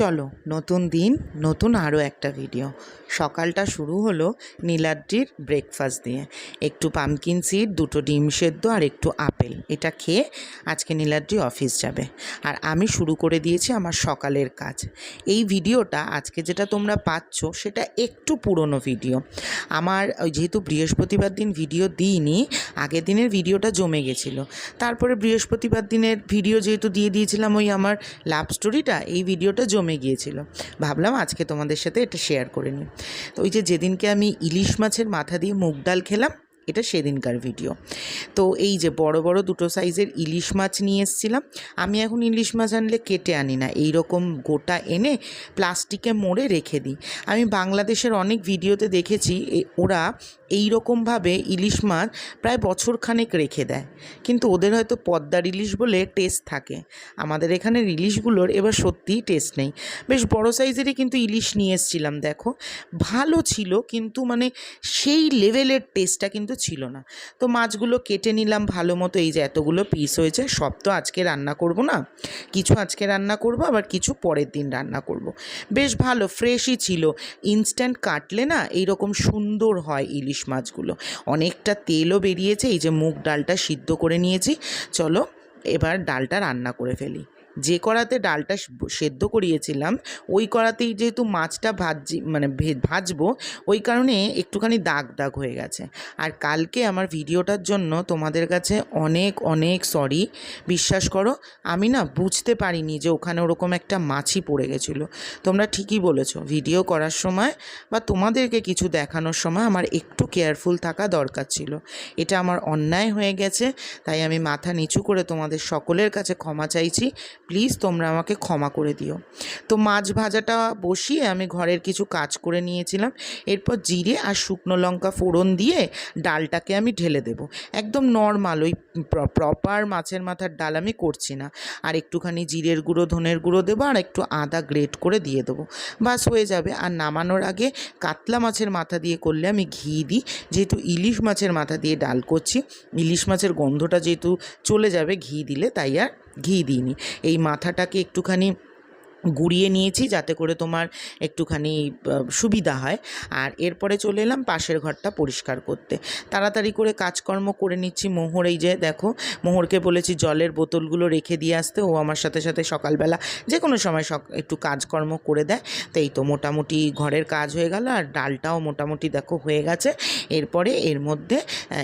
চলো, নতুন দিন, নতুন আরও একটা ভিডিও সকালটা শুরু হলো নীলাদ্রির ব্রেকফাস্ট দিয়ে। একটু পামকিন সিড দুটো ডিম সেদ্ধ আর একটু আপেল। এটা খেয়ে আজকে নীলাদ্রি অফিস যাবে। আর আমি শুরু করে দিয়েছি আমার সকালের কাজ। এই ভিডিওটা আজকে যেটা তোমরা পাচ্ছ, সেটা একটু পুরনো ভিডিও আমার যেহেতু বৃহস্পতিবার দিন ভিডিও দিইনি, আগের দিনের ভিডিওটা জমে গেছিল। তারপরে বৃহস্পতিবার দিনের ভিডিও যেহেতু দিয়ে দিয়েছিলাম ওই আমার লাভ স্টোরিটা এই ভিডিওটা জমে গিয়েছিল। ভাবলাম আজকে তোমাদের সাথে এটা শেয়ার করে নিই। তো ওই যে যেদিনকে আমি ইলিশ মাছের মাথা দিয়ে মুগ ডাল খেলাম এটা সেদিনকার ভিডিও তো এই যে বড় বড় দুটো সাইজের ইলিশ মাছ নিয়ে এসেছিলাম, আমি এখন ইলিশ মাছ আনলে কেটে আনি না। এই রকম গোটা এনে প্লাস্টিকে মোড়ে রেখে দিই। আমি বাংলাদেশের অনেক ভিডিওতে দেখেছি ওরা এই রকমভাবে ইলিশ মাছ প্রায় বছরখানেক রেখে দেয়। কিন্তু ওদের হয়তো পদ্মার ইলিশ বলে টেস্ট থাকে। আমাদের এখানে ইলিশগুলোর এবার সত্যিই টেস্ট নেই। বেশ বড় সাইজেরই কিন্তু ইলিশ নিয়ে এসেছিলাম, দেখো। ভালো ছিল, কিন্তু মানে সেই লেভেলের টেস্টটা কিন্তু ছিল না। তো মাছগুলো কেটে নিলাম ভালো মতো। এই যে এতগুলো পিস হয়েছে, সব তো আজকে রান্না করব না। কিছু আজকে রান্না করব, আবার কিছু পরের দিন রান্না করব। বেশ ভালো ফ্রেশই ছিল। ইনস্ট্যান্ট কাটলে না এইরকম সুন্দর হয় ইলিশ মাছগুলো। অনেকটা তেলও বেরিয়েছে। এই যে মুগ ডালটা সিদ্ধ করে নিয়েছি। চলো, এবার ডালটা রান্না করে ফেলি। যে কড়াতে ডালটা সেদ্ধ করিয়েছিলাম, ওই কড়াতেই যেহেতু মাছটা ভাজি মানে ভাজবো, ওই কারণে একটুখানি দাগ দাগ হয়ে গেছে। আর কালকে আমার ভিডিওটার জন্য তোমাদের কাছে অনেক অনেক সরি বিশ্বাস করো, আমি না বুঝতে পারিনি যে ওখানে ওরকম একটা মাছি পড়ে গেছিল। তোমরা ঠিকই বলেছ, ভিডিও করার সময় বা তোমাদেরকে কিছু দেখানোর সময় আমার একটু কেয়ারফুল থাকা দরকার ছিল। এটা আমার অন্যায় হয়ে গেছে, তাই আমি মাথা নিচু করে তোমাদের সকলের কাছে ক্ষমা চাইছি। প্লিজ তোমরা আমাকে ক্ষমা করে দিও। তো মাছ ভাজাটা বসিয়ে আমি ঘরের কিছু কাজ করে নিয়েছিলাম। এরপর জিরে আর শুকনো লঙ্কা ফোড়ন দিয়ে ডালটাকে আমি ঢেলে দেব। একদম নর্মাল ওই প্রপার মাছের মাথার ডাল আমি করছি না। আর একটুখানি জিরের গুঁড়ো, ধনের গুঁড়ো দেবো আর একটু আদা গ্রেট করে দিয়ে দেবো। বাস হয়ে যাবে। আর নামানোর আগে কাতলা মাছের মাথা দিয়ে করলে আমি ঘি দিই। যেহেতু ইলিশ মাছের মাথা দিয়ে ডাল করছি, ইলিশ মাছের গন্ধটা যেহেতু চলে যাবে ঘি দিলে, তাই আর ঘি দিইনি। এই মাথাটাকে একটুখানি গুঁড়িয়ে নিয়েছি যাতে করে তোমার একটুখানি সুবিধা হয়। আর এরপরে চলে এলাম পাশের ঘরটা পরিষ্কার করতে। তাড়াতাড়ি করে কাজকর্ম করে নিচ্ছি মোহর। এই যে দেখো, মোহরকে বলেছি জলের বোতলগুলো রেখে দিয়ে আসতে। ও আমার সাথে সাথে সকালবেলা যে কোনো সময় একটু কাজকর্ম করে দেয়। তো এই তো মোটামুটি ঘরের কাজ হয়ে গেল। আর ডালটাও মোটামুটি দেখো হয়ে গেছে। এরপরে এর মধ্যে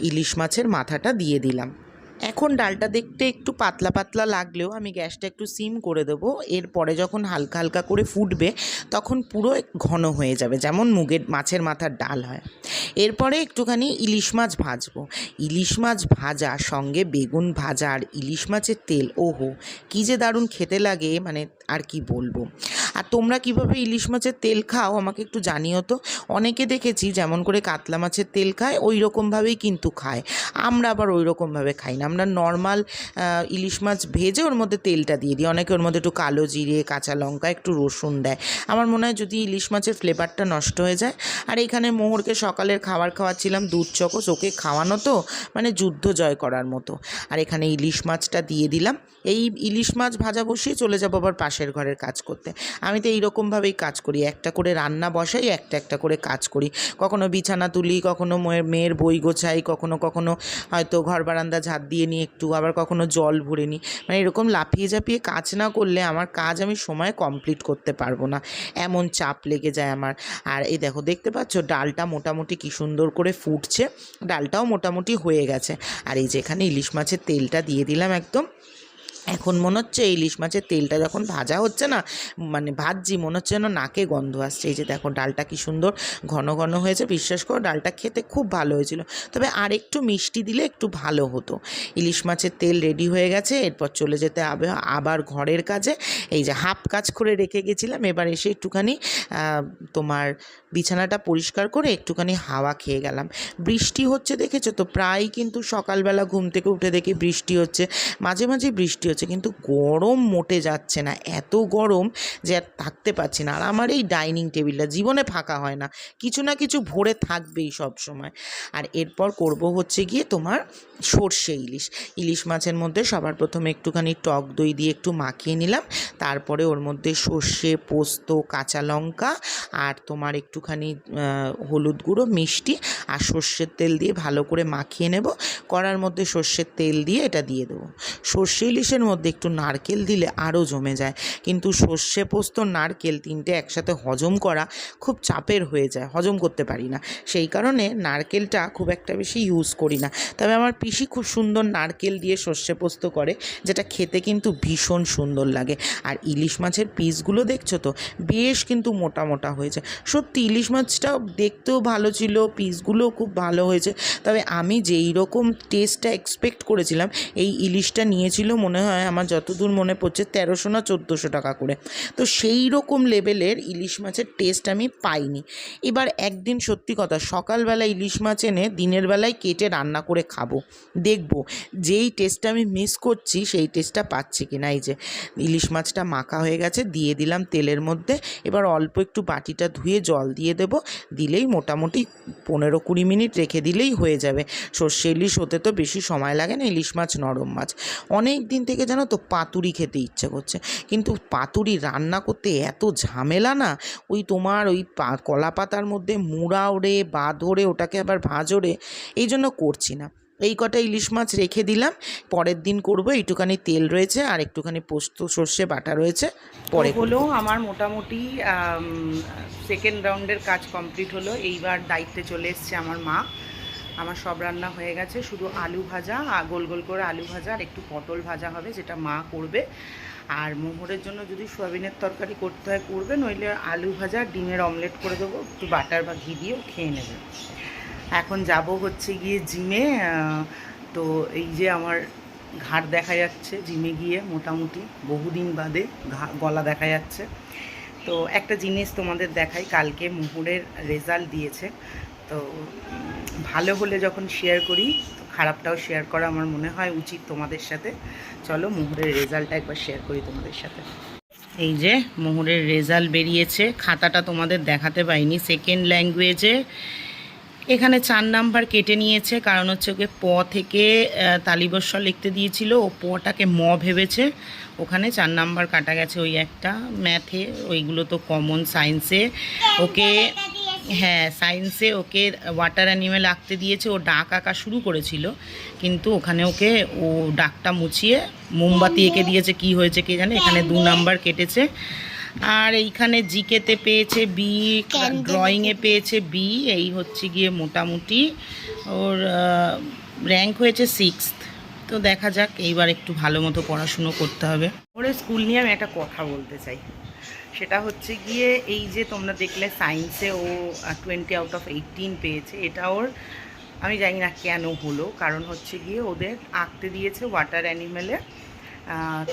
ইলিশ মাছের মাথাটা দিয়ে দিলাম। এখন ডালটা দেখতে একটু পাতলা পাতলা লাগলেও আমি গ্যাসটা একটু সিম করে দেবো। এরপরে যখন হালকা হালকা করে ফুটবে, তখন পুরো ঘন হয়ে যাবে, যেমন মুগের, মাছের মাথার ডাল হয়। এরপরে একটুখানি ইলিশ মাছ ভাজবো। ইলিশ মাছ ভাজা, সঙ্গে বেগুন ভাজা আর ইলিশ মাছের তেল, ওহো, কী যে দারুণ খেতে লাগে মানে আর কি বলব। আর তোমরা কীভাবে ইলিশ মাছের তেল খাও আমাকে একটু জানিও তো। অনেকে দেখেছি যেমন করে কাতলা মাছের তেল খায়, ওই রকমভাবেই কিন্তু খায়। আমরা আবার ওই রকমভাবে খাই না। আমরা নর্মাল ইলিশ মাছ ভেজে ওর মধ্যে তেলটা দিয়ে দিই। অনেকে ওর মধ্যে একটু কালো জিরে, কাঁচা লঙ্কা, একটু রসুন দেয়। আমার মনে হয় যদি ইলিশ মাছের ফ্লেভারটা নষ্ট হয়ে যায়, আর এখানে মোহরকে সকালের খাবার খাওয়াচ্ছিলাম দুধ চকোস ওকে খাওয়ানো তো মানে যুদ্ধ জয় করার মতো। আর এখানে ইলিশ মাছটা দিয়ে দিলাম। এই ইলিশ মাছ ভাজা বসিয়ে চলে যাব আবার পাশের ঘরের কাজ করতে। আমি তো এইরকমভাবেই কাজ করি। একটা করে রান্না বসাই, একটা একটা করে কাজ করি। কখনো বিছানা তুলি, কখনো মেয়ের বই গোছাই, কখনো কখনো হয়তো ঘর বারান্দা ঝাঁট দিয়ে নিই একটু, আবার কখনো জল ভরে নিই। মানে এরকম লাফিয়ে ঝাঁপিয়ে কাজ না করলে আমার কাজ আমি সময় কমপ্লিট করতে পারব না। এমন চাপ লেগে যায় আমার। আর এই দেখো, দেখতে পাচ্ছ ডালটা মোটামুটি কি সুন্দর করে ফুটছে। ডালটাও মোটামুটি হয়ে গেছে। আর এই যেখানে ইলিশ মাছের তেলটা দিয়ে দিলাম একদম। এখন মনে হচ্ছে ইলিশ মাছের তেলটা যখন ভাজা হচ্ছে না মানে ভাজছি, মনে হচ্ছে যেন নাকে গন্ধ আসছে। এই যে দেখো, ডালটা কি সুন্দর ঘন ঘন হয়েছে, বিশ্বাস করো, ডালটা খেতে খুব ভালো হয়েছিল। তবে আর একটু মিষ্টি দিলে একটু ভালো হতো। ইলিশ মাছের তেল রেডি হয়ে গেছে, এরপর চলে যেতে হবে আবার ঘরের কাজে। এই যে হাফ কাজ করে রেখে গেছিলাম, এবার এসে একটুখানি তোমার বিছানাটা পরিষ্কার করে একটুখানি হাওয়া খেয়ে গেলাম। বৃষ্টি হচ্ছে দেখেছ তো? প্রায় কিন্তু সকালবেলা ঘুম থেকে উঠে দেখি বৃষ্টি হচ্ছে। মাঝে মাঝে বৃষ্টি হচ্ছে কিন্তু গরম মোটে যাচ্ছে না। এত গরম যে আর থাকতে পারছি না। আর আমার এই ডাইনিং টেবিলটা জীবনে ফাঁকা হয় না। কিছু না কিছু ভরে থাকবেই সব সময় আর এরপর করব হচ্ছে গিয়ে তোমার সর্ষে ইলিশ। ইলিশ মাছের মধ্যে সবার প্রথমে একটুখানি টক দই দিয়ে একটু মাখিয়ে নিলাম। তারপরে ওর মধ্যে সর্ষে, পোস্ত, কাঁচা লঙ্কা আর তোমার একটুখানি হলুদ গুঁড়ো, মিষ্টি আর সর্ষের তেল দিয়ে ভালো করে মাখিয়ে নেব। কড়ার মধ্যে সর্ষের তেল দিয়ে এটা দিয়ে দেবো। সর্ষে ইলিশের মধ্যে একটু নারকেল দিলে আরও জমে যায়। কিন্তু সর্ষে পোস্ত, নারকেল তিনটে একসাথে হজম করা খুব চাপের হয়ে যায়, হজম করতে পারি না। সেই কারণে নারকেলটা খুব একটা বেশি ইউজ করি না। তবে আমার পিসি খুব সুন্দর নারকেল দিয়ে সর্ষে পোস্ত করে, যেটা খেতে কিন্তু ভীষণ সুন্দর লাগে। আর ইলিশ মাছের পিসগুলো দেখছ তো? বেশ কিন্তু মোটা মোটা হয়েছে। সত্যি ইলিশ মাছটাও দেখতেও ভালো ছিল, পিসগুলোও খুব ভালো হয়েছে। তবে আমি যেই রকম টেস্টটা এক্সপেক্ট করেছিলাম, এই ইলিশটা নিয়েছিল মনে হয় আমার যতদূর মনে পড়ছে তেরোশো না চোদ্দোশো টাকা করে। তো সেই রকম লেভেলের ইলিশ মাছের টেস্ট আমি পাইনি। এবার একদিন সত্যি কথা, সকালবেলা ইলিশ মাছ এনে দিনের বেলায় কেটে রান্না করে খাব। দেখব যেই টেস্টটা আমি মিস করছি, সেই টেস্টটা পাচ্ছি কিনা এই যে ইলিশ মাছটা মাখা হয়ে গেছে, দিয়ে দিলাম তেলের মধ্যে। এবার অল্প একটু বাটিটা ধুয়ে জল দিয়ে দেবো, দিলেই মোটামুটি পনেরো কুড়ি মিনিট রেখে দিলেই হয়ে যাবে। সর্ষে ইলিশ হতে তো বেশি সময় লাগে না, ইলিশ মাছ, নরম মাছ। অনেক দিন থেকে জানো তো পাতুরি খেতে ইচ্ছে করছে। কিন্তু পাতুরি রান্না করতে এত ঝামেলা না, ওই তোমার ওই কলা পাতার মধ্যে মুড়া ওড়ে বা ধরে ওটাকে আবার ভাজ ওড়ে, এই জন্য করছি না। এই কটা ইলিশ মাছ রেখে দিলাম। পরের দিন করব, একটুখানি তেল রয়েছে আর একটুখানি পোস্ত, সর্ষে, বাটা রয়েছে। পরে হলো আমার মোটামুটি সেকেন্ড রাউন্ডের কাজ কমপ্লিট হলো। এইবার দায়িত্বে চলে এসছে আমার মা। আমার সব রান্না হয়ে গেছে, শুধু আলু ভাজা গোল গোল করে আলু ভাজা আর একটু পটল ভাজা হবে, যেটা মা করবে। আর মোহরের জন্য যদি সোয়াবিনের তরকারি করতে হয়, করবে, নইলে আলু ভাজা ডিমের অমলেট করে দেবো, একটু বাটার বা ঘি দিয়েও খেয়ে নেবে। এখন যাব হচ্ছে গিয়ে জিমে তো এই যে আমার ঘাড় দেখা যাচ্ছে জিমে গিয়ে মোটামুটি, বহুদিন বাদে গলা দেখা যাচ্ছে। তো একটা জিনিস তোমাদের দেখাই, কালকে মুহুরের রেজাল্ট দিয়েছে। তো ভালো হলে যখন শেয়ার করি, তো খারাপটাও শেয়ার করা আমার মনে হয় উচিত তোমাদের সাথে। চলো মুহুরের রেজাল্টটা একবার শেয়ার করি তোমাদের সাথে। এই যে মুহুরের রেজাল্ট বেরিয়েছে, খাতাটা তোমাদের দেখাতে পাইনি। সেকেন্ড ল্যাঙ্গুয়েজে এখানে চার নাম্বার কেটে নিয়েছে কারণ হচ্ছে ওকে প থেকে আহ, তালিবস্ব লিখতে দিয়েছিল। ও পটাকে ম ভেবেছে। ওখানে চার নাম্বার কাটা গেছে ওই একটা। ম্যাথে ওইগুলো তো কমন সায়েন্সে ওকে হ্যাঁ সায়েন্সে ওকে ওয়াটার অ্যানিমেল আঁকতে দিয়েছে। ও ডাক আঁকা শুরু করেছিল। কিন্তু ওখানে ওকে ও ডাকটা মুছিয়ে মোমবাতি এঁকে দিয়েছে। কি হয়েছে কে জানে? এখানে দু নাম্বার কেটেছে। আর এইখানে জিকেতে পেয়েছে বি ড্রয়িংয়ে পেয়েছে বি এই হচ্ছে গিয়ে মোটামুটি ওর র্যাঙ্ক হয়েছে সিক্স তো দেখা যাক এইবার একটু ভালো মতো পড়াশুনো করতে হবে। ওর স্কুল নিয়ে আমি একটা কথা বলতে চাই। সেটা হচ্ছে গিয়ে এই যে তোমরা দেখলে সায়েন্সে ও টোয়েন্টি আউট অফ এইটিন পেয়েছে। এটা ওর আমি জানি না কেন হলো। কারণ হচ্ছে গিয়ে ওদের আঁকতে দিয়েছে ওয়াটার অ্যানিমেলে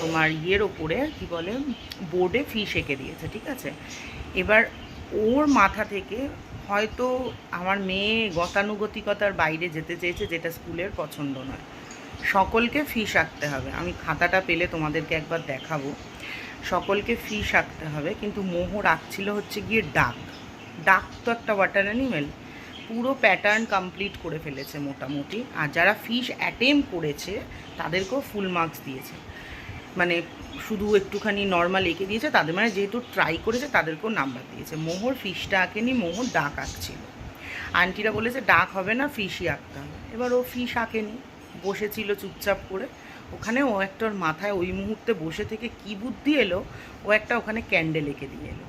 তোমার ইয়ের ওপরে, কি বলে, বোর্ডে ফিশ এঁকে দিয়েছে, ঠিক আছে? এবার ওর মাথা থেকে হয়তো আমার মেয়ে গতানুগতিকতার বাইরে যেতে চেয়েছে, যেটা স্কুলের পছন্দ নয়। সকলকে ফিশ আঁকতে হবে। আমি খাতাটা পেলে তোমাদেরকে একবার দেখাবো। সকলকে ফিশ আঁকতে হবে, কিন্তু মোহ আঁকছিল হচ্ছে গিয়ে ডাক। ডাক তো একটা ওয়াটার অ্যানিমেল পুরো প্যাটার্ন কমপ্লিট করে ফেলেছে মোটামুটি। আর যারা ফিস অ্যাটেম্প করেছে, তাদেরকেও ফুল মার্কস দিয়েছে। মানে শুধু একটুখানি নর্মাল এঁকে দিয়েছে, তাদের মানে যেহেতু ট্রাই করেছে তাদেরকেও নাম্বার দিয়েছে। মোহর ফিশটা আঁকেনি, মোহর ডাক আঁকছিল। আন্টিরা বলেছে, ডাক হবে না ফিশই আঁকতে হবে। এবার ও ফিশ আঁকেনি, বসেছিল চুপচাপ করে। ওখানে ও একটা ওর মাথায় ওই মুহূর্তে বসে থেকে কি বুদ্ধি এলো, ও একটা ওখানে ক্যান্ডেল এঁকে দিয়ে এলো।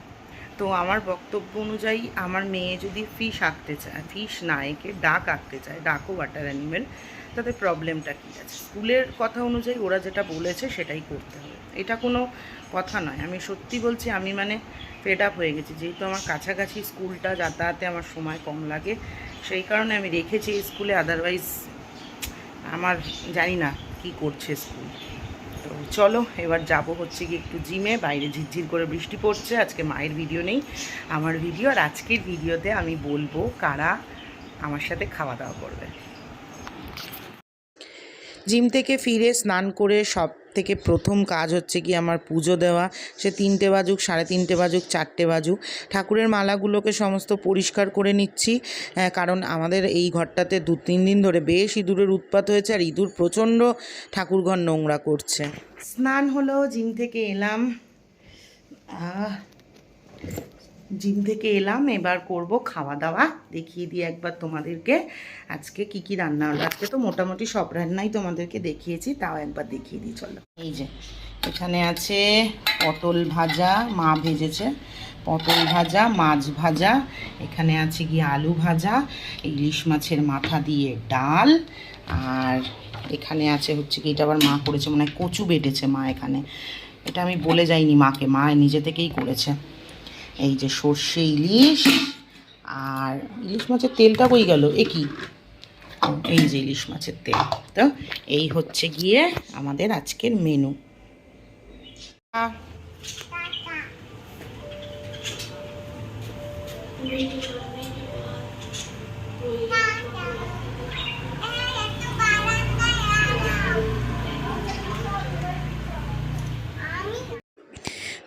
তো আমার বক্তব্য অনুযায়ী আমার মেয়ে যদি ফিশ আঁকতে চায় ফিশ না এঁকে ডাক আঁকতে চায় ডাকও ওয়াটার অ্যানিমেল তাতে প্রবলেমটা কী আছে? স্কুলের কথা অনুযায়ী ওরা যেটা বলেছে সেটাই করতে হবে। এটা কোনো কথা নয়। আমি সত্যি বলছি, আমি মানে ফেড আপ হয়ে গেছি। যেহেতু আমার কাছাকাছি স্কুলটা, যাতায়াতে আমার সময় কম লাগে, সেই কারণে আমি রেখেছি স্কুলে। আদারওয়াইজ আমার জানি না কি করছে স্কুল। চলো, এবার যাব হচ্ছে কি একটু জিমে বাইরে ঝিরঝির করে বৃষ্টি পড়ছে, আজকে মায়ের ভিডিও নেই, আমার ভিডিও আর আজকের ভিডিওতে আমি বলব কারা আমার সাথে খাওয়া দাওয়া করবে। জিম থেকে ফিরে স্নান করে সব থেকে প্রথম কাজ হচ্ছে কি আমার পুজো দেওয়া। সে তিনটে বাজুক, সাড়ে তিনটে বাজুক, চারটে বাজুক। ঠাকুরের মালাগুলোকে সমস্ত পরিষ্কার করে নিচ্ছি কারণ আমাদের এই ঘরটাতে দু তিন দিন ধরে বেশ ইঁদুরের উৎপাত হয়েছে আর ইঁদুর প্রচণ্ড ঠাকুরঘর নোংরা করছে। স্নান হলো, জিম থেকে এলাম। জিম থেকে এলাম, এবার করব খাওয়া দাওয়া দেখিয়ে দিই একবার তোমাদেরকে আজকে কি কি রান্না হলো। আজকে তো মোটামুটি সব রান্নাই তোমাদেরকে দেখিয়েছি, তাও একবার দেখিয়ে দিই, চলো। এই যে, এখানে আছে পটল ভাজা, মা ভেজেছে। পটল ভাজা, মাছ ভাজা, এখানে আছে কি আলু ভাজা, ইলিশ মাছের মাথা দিয়ে ডাল, আর এখানে আছে হচ্ছে কি এটা আবার মা করেছে মানে কচু বেটেছে মা এখানে। এটা আমি বলে যাইনি মাকে, মা নিজে থেকেই করেছে। এই যে সর্ষে ইলিশ আর ইলিশ মাছের তেলটা কই গেল? এ কি? এই যে ইলিশ মাছের তেল। তো এই হচ্ছে গিয়ে আমাদের আজকের মেনু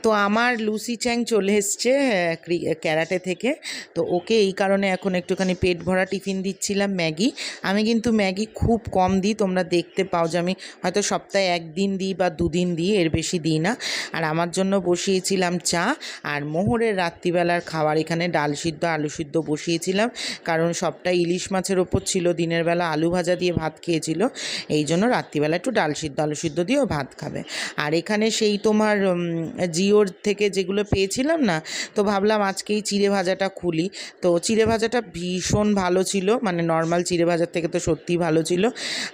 তো আমার লুসি চ্যাং চলে এসছে ক্যারাটে থেকে। তো ওকে এই কারণে এখন একটুখানি পেট ভরা টিফিন দিচ্ছিলাম ম্যাগি। আমি কিন্তু ম্যাগি খুব কম দিই তোমরা দেখতে পাও যে আমি হয়তো সপ্তাহে একদিন দিই বা দুদিন দিই এর বেশি দিই না। আর আমার জন্য বসিয়েছিলাম চা আর মোহরের রাত্রিবেলার খাবার এখানে ডাল সিদ্ধ আলু সিদ্ধ বসিয়েছিলাম। কারণ সবটা ইলিশ মাছের ওপর ছিল দিনের বেলা আলু ভাজা দিয়ে ভাত খেয়েছিল। এই জন্য রাত্রিবেলা একটু ডাল সিদ্ধ আলু সিদ্ধ দিয়েও ভাত খাবে। আর এখানে সেই তোমার উম, জিওর থেকে যেগুলো পেয়েছিলাম না, তো ভাবলাম আজকেই চিড়ে ভাজাটা খুলি। তো চিড়ে ভাজাটা ভীষণ ভালো ছিল মানে নর্মাল চিড়ে ভাজার থেকে তো সত্যিই ভালো ছিল।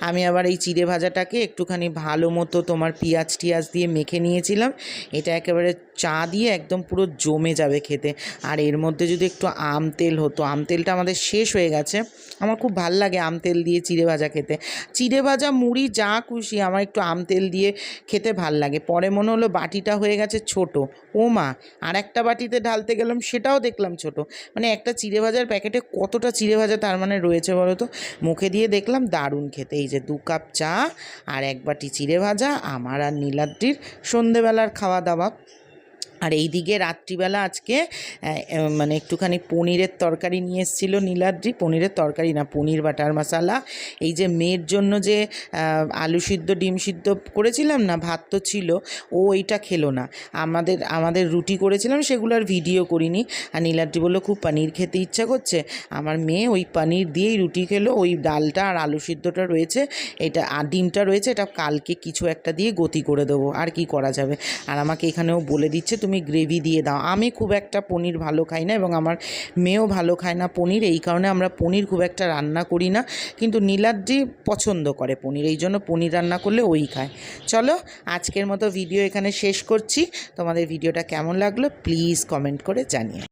আমি আবার এই চিড়ে ভাজাটাকে একটুখানি ভালো মতো তোমার পেঁয়াজ টিয়াজ দিয়ে মেখে নিয়েছিলাম। এটা একেবারে চা দিয়ে একদম পুরো জমে যাবে খেতে। আর এর মধ্যে যদি একটু আম তেল হতো, আম তেলটা আমাদের শেষ হয়ে গেছে। আমার খুব ভালো লাগে আম তেল দিয়ে চিড়ে ভাজা খেতে। চিড়ে ভাজা মুড়ি যা খুশি, আমার একটু আম তেল দিয়ে খেতে ভালো লাগে। পরে মনে হলো বাটিটা হয়ে গেছে ছোট। ও মা, আর একটা বাটিতে ঢালতে গেলাম সেটাও দেখলাম ছোট। মানে একটা চিড়ে ভাজার প্যাকেটে কতটা চিড়ে ভাজা তার মানে রয়েছে বলো তো? মুখে দিয়ে দেখলাম দারুণ খেতে। এই যে দু কাপ চা আর এক বাটি চিড়ে ভাজা, আমার আর নীলাদ্রির সন্ধেবেলার খাওয়া দাওয়া। আর এই দিকে রাত্রিবেলা আজকে মানে একটুখানি পনিরের তরকারি নিয়ে এসেছিল নীলাদ্রি। পনিরের তরকারি না, পনির বাটার মশালা। এই যে মেয়ের জন্য যে আলু সিদ্ধ, ডিম সিদ্ধ করেছিলাম না, ভাত তো ছিল, ও এইটা খেলো না। আমাদের আমাদের রুটি করেছিলাম, সেগুলো আর ভিডিও করিনি। আর নীলাদ্রি বলল, খুব পনির খেতে ইচ্ছা করছে। আমার মেয়ে ওই পনির দিয়েই রুটি খেলো, ওই ডালটা আর আলু সিদ্ধটা রয়েছে, এটা আর ডিমটা রয়েছে, এটা কালকে কিছু একটা দিয়ে গতি করে দেবো, আর কি করা যাবে? আর আমাকে এখানেও বলে দিচ্ছে, তুমি গ্রেভি দিয়ে দাও। আমি খুব একটা পনির ভালো খাই না এবং আমার মেয়েও ভালো খায় না পনির, এই কারণে আমরা পনির খুব একটা রান্না করি না। কিন্তু নীলাদ্রি পছন্দ করে পনির, এই জন্য পনির রান্না করলে ওই খায়। চলো, আজকের মতো ভিডিও এখানে শেষ করছি। তোমাদের ভিডিওটা কেমন লাগল প্লিজ কমেন্ট করে জানিও।